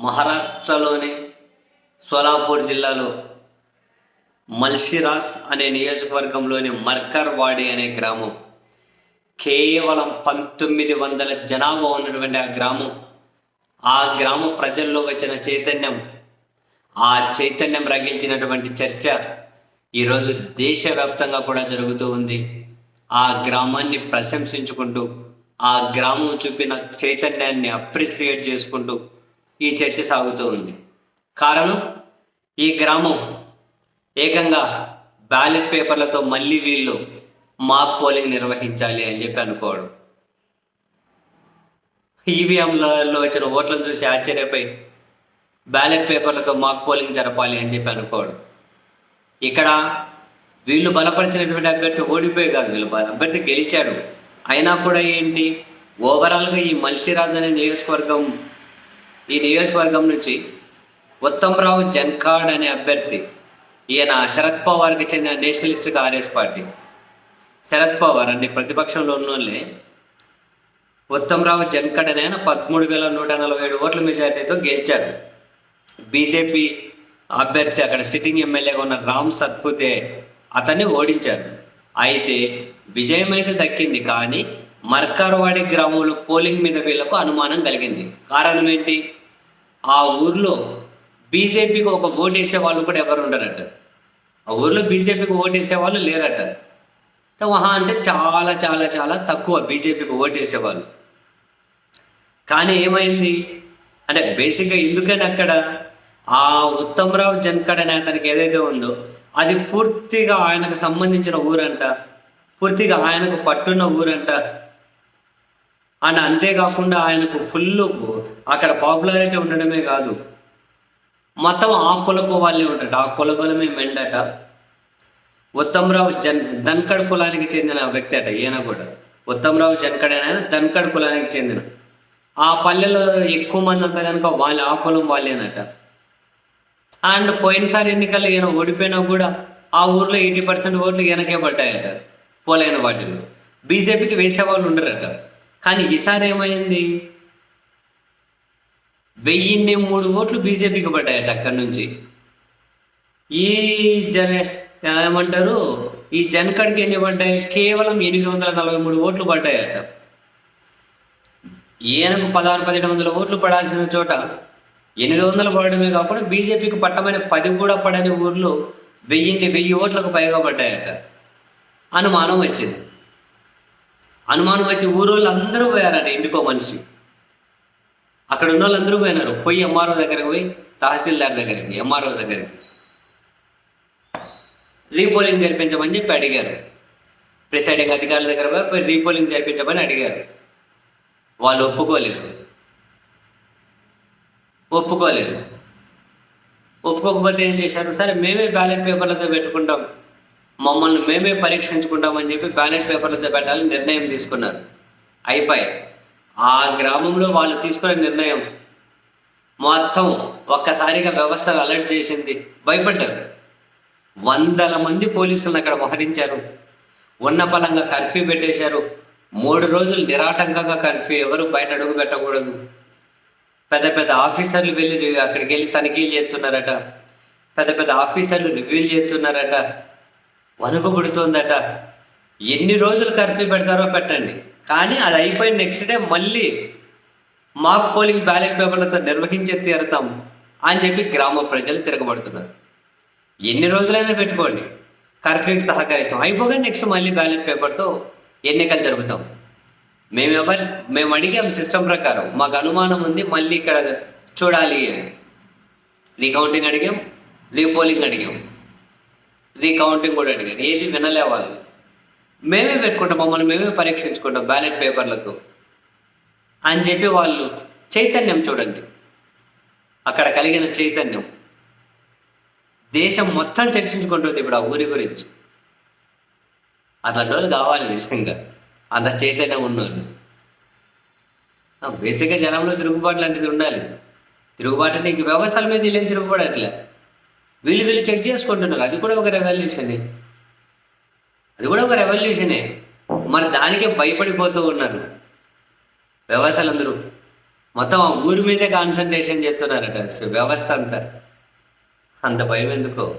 మహారాష్ట్రలోని సోలాపూర్ జిల్లాలో మల్షిరాస్ అనే నియోజకవర్గంలోని మర్కర్వాడి అనే గ్రామం కేవలం పంతొమ్మిది వందల జనాభా ఉన్నటువంటి ఆ గ్రామం. ఆ గ్రామ ప్రజల్లో వచ్చిన చైతన్యం ఆ చైతన్యం రగిల్చినటువంటి చర్చ ఈరోజు దేశవ్యాప్తంగా కూడా జరుగుతూ ఉంది. ఆ గ్రామాన్ని ప్రశంసించుకుంటూ ఆ గ్రామం చూపిన చైతన్యాన్ని అప్రిసియేట్ చేసుకుంటూ ఈ చర్చ సాగుతూ ఉంది. కారణం ఈ గ్రామం ఏకంగా బ్యాలెట్ పేపర్లతో మళ్ళీ వీళ్ళు మాక్ పోలింగ్ నిర్వహించాలి అని చెప్పి అనుకోవడం. ఈవీఎంలలో వచ్చిన ఓట్లను చూసి ఆశ్చర్యపోయి బ్యాలెట్ పేపర్లతో మాక్ పోలింగ్ జరపాలి అని చెప్పి అనుకోవడం. ఇక్కడ వీళ్ళు బలపరిచినటువంటి అభ్యర్థి ఓడిపోయి కాదు వీళ్ళు అభ్యర్థి గెలిచాడు. అయినా కూడా ఏంటి? ఓవరాల్గా ఈ మల్షిరాజ్ అనే నియోజకవర్గం ఈ నియోజకవర్గం నుంచి ఉత్తమరావు జన్కాడ్ అనే అభ్యర్థి ఈయన శరద్ పవార్కి చెందిన nationalist congress party. Sharad Pawar అన్ని ప్రతిపక్షంలో ఉన్నోళ్ళే. ఉత్తమరావు జన్కడ్ అనే పదమూడు వేల నూట నలభై ఏడు ఓట్ల మెజారిటీతో గెలిచారు. బీజేపీ అభ్యర్థి అక్కడ సిట్టింగ్ ఎమ్మెల్యేగా ఉన్న రామ్ సత్పుతే అతన్ని ఓడించారు. అయితే విజయం అయితే దక్కింది కానీ మర్కారవాడి గ్రామంలో పోలింగ్ మీద వీళ్ళకు అనుమానం కలిగింది. కారణం ఏంటి? ఆ ఊర్లో బీజేపీకి ఒక ఓటు వేసే వాళ్ళు కూడా ఎవరు ఉండరట. ఆ ఊర్లో బీజేపీకి ఓటు వేసే వాళ్ళు లేరట. మహా అంటే చాలా చాలా చాలా తక్కువ బీజేపీకి ఓటు వేసేవాళ్ళు కానీ ఏమైంది? అంటే బేసిక్గా ఎందుకని అక్కడ ఆ ఉత్తమరావు జన్కడ్ అనే అతనికి ఏదైతే ఉందో అది పూర్తిగా ఆయనకు సంబంధించిన ఊరంట. పూర్తిగా ఆయనకు పట్టున్న ఊరంట. అండ్ అంతేకాకుండా ఆయనకు ఫుల్ అక్కడ పాపులారిటీ ఉండడమే కాదు. మొత్తం ఆ కులపు వాళ్ళే ఉంటాడు ఆ కులకులమే మెండట. ఉత్తమరావు జన్ ధన్కడ్ కులానికి చెందిన వ్యక్తి అట ఈయన కూడా. ఉత్తమరావు జన్కడ్ అనే ధన్కడ్ కులానికి చెందిన. ఆ పల్లెలో ఎక్కువ మంది అంతా కనుక వాళ్ళ ఆ కులం వాళ్ళేనట. అండ్ పోయినసారి ఎన్నికల్లో ఈయన ఓడిపోయినా కూడా ఆ ఊర్లో ఎయిటీ పర్సెంట్ ఓట్లు ఈయనకే పడ్డాయట పోలైన వాటిలో బీజేపీకి వేసే వాళ్ళు ఉండరట. కానీ ఈసారి ఏమైంది? వెయ్యిన్ని మూడు ఓట్లు బీజేపీకి పడ్డాయట అక్కడి నుంచి. ఈ జన ఏమంటారు? ఈ జన్కడ్కి ఎన్ని పడ్డాయి? కేవలం ఎనిమిది వందల నలభై మూడు ఓట్లు పడ్డాయట. ఈయనకు పదహారు పదిహేడు వందల ఓట్లు పడాల్సిన చోట ఎనిమిది వందలు పడడమే కాకుండా బీజేపీకి పట్టమైన పది కూడా పడని ఊర్లో వెయ్యిన్ని వెయ్యి ఓట్లకు పైగా పడ్డాయట. అనుమానం వచ్చింది. అనుమానం వచ్చి ఊరోళ్ళు అందరూ పోయారట ఎందుకో మనిషి. అక్కడ ఉన్న వాళ్ళందరూ పోయినారు. పోయి ఎంఆర్ఓ దగ్గరికి పోయి తహసీల్దార్ దగ్గరికి ఎంఆర్ఓ దగ్గరికి. రీపోలింగ్ జరిపించమని చెప్పి అడిగారు. ప్రిసైడింగ్ అధికారుల దగ్గర పోయి పోయి రీపోలింగ్ జరిపించమని అడిగారు. వాళ్ళు ఒప్పుకోలేదు. ఒప్పుకోలేదు. ఒప్పుకోకపోతే ఏం చేశారు? సరే మేమే బ్యాలెట్ పేపర్లతో పెట్టుకుంటాం. మమ్మల్ని మేమే పరీక్షించుకుంటామని చెప్పి బ్యాలెట్ పేపర్లతో పెట్టాలని నిర్ణయం తీసుకున్నారు. అయిపోయి ఆ గ్రామంలో వాళ్ళు తీసుకునే నిర్ణయం మొత్తం ఒక్కసారిగా వ్యవస్థను అలర్ట్ చేసింది. భయపడ్డారు. వందల మంది పోలీసులను అక్కడ మోహరించారు. ఉన్న పలంగా కర్ఫ్యూ పెట్టేశారు. మూడు రోజులు నిరాటంకంగా కర్ఫ్యూ. ఎవరు బయట అడుగు పెట్టకూడదు. పెద్ద పెద్ద ఆఫీసర్లు వెళ్ళి అక్కడికి వెళ్ళి తనిఖీలు చేస్తున్నారట. పెద్ద పెద్ద ఆఫీసర్లు రివ్యూలు చేస్తున్నారట. వణుకు పుడుతోందట. ఎన్ని రోజులు కర్ఫ్యూ పెడతారో పెట్టండి. కానీ అది అయిపోయిన నెక్స్ట్ డే మళ్ళీ మాక్ పోలింగ్ బ్యాలెట్ పేపర్లతో నిర్వహించే తీరుతాం అని చెప్పి గ్రామ ప్రజలు తిరగబడుతున్నారు. ఎన్ని రోజులైనా పెట్టుకోండి. కర్ఫ్యూకి సహకరిస్తాం. అయిపోగా నెక్స్ట్ మళ్ళీ బ్యాలెట్ పేపర్తో ఎన్నికలు జరుపుతాం. మేము ఎవరు మేము అడిగాం సిస్టమ్ ప్రకారం. మాకు అనుమానం ఉంది మళ్ళీ ఇక్కడ చూడాలి రీకౌంటింగ్ అడిగాం రీపోలింగ్ అడిగాం. రీకౌంటింగ్ కూడా అడిగాం ఏది వినలే వాళ్ళు. మేమే పెట్టుకుంటాం మమ్మల్ని మేమే పరీక్షించుకుంటాం బ్యాలెట్ పేపర్లతో. అని చెప్పి వాళ్ళు చైతన్యం చూడండి. అక్కడ కలిగిన చైతన్యం. దేశం మొత్తం చర్చించుకుంటుంది ఇప్పుడు ఆ ఊరి గురించి. అట్లాంటి వాళ్ళు కావాలి నిజంగా అంత చైతన్యం ఉన్నోళ్ళు. బేసిక్గా జనంలో తిరుగుబాటు లాంటిది ఉండాలి. తిరుగుబాటు అంటే ఇంక వ్యవస్థల మీద వీళ్ళేం తిరుగుబాటు అట్లా? వీళ్ళు వీళ్ళు చెక్ చేసుకుంటున్నారు. అది కూడా ఒక రెవల్యూషన్ అది కూడా ఒక రెవల్యూషనే మరి దానికే భయపడిపోతూ ఉన్నారు. వ్యవస్థలందరూ మొత్తం ఆ ఊరి మీదే కాన్సన్ట్రేషన్ చేస్తున్నారట. వ్యవస్థ అంతా. అంత భయం ఎందుకో?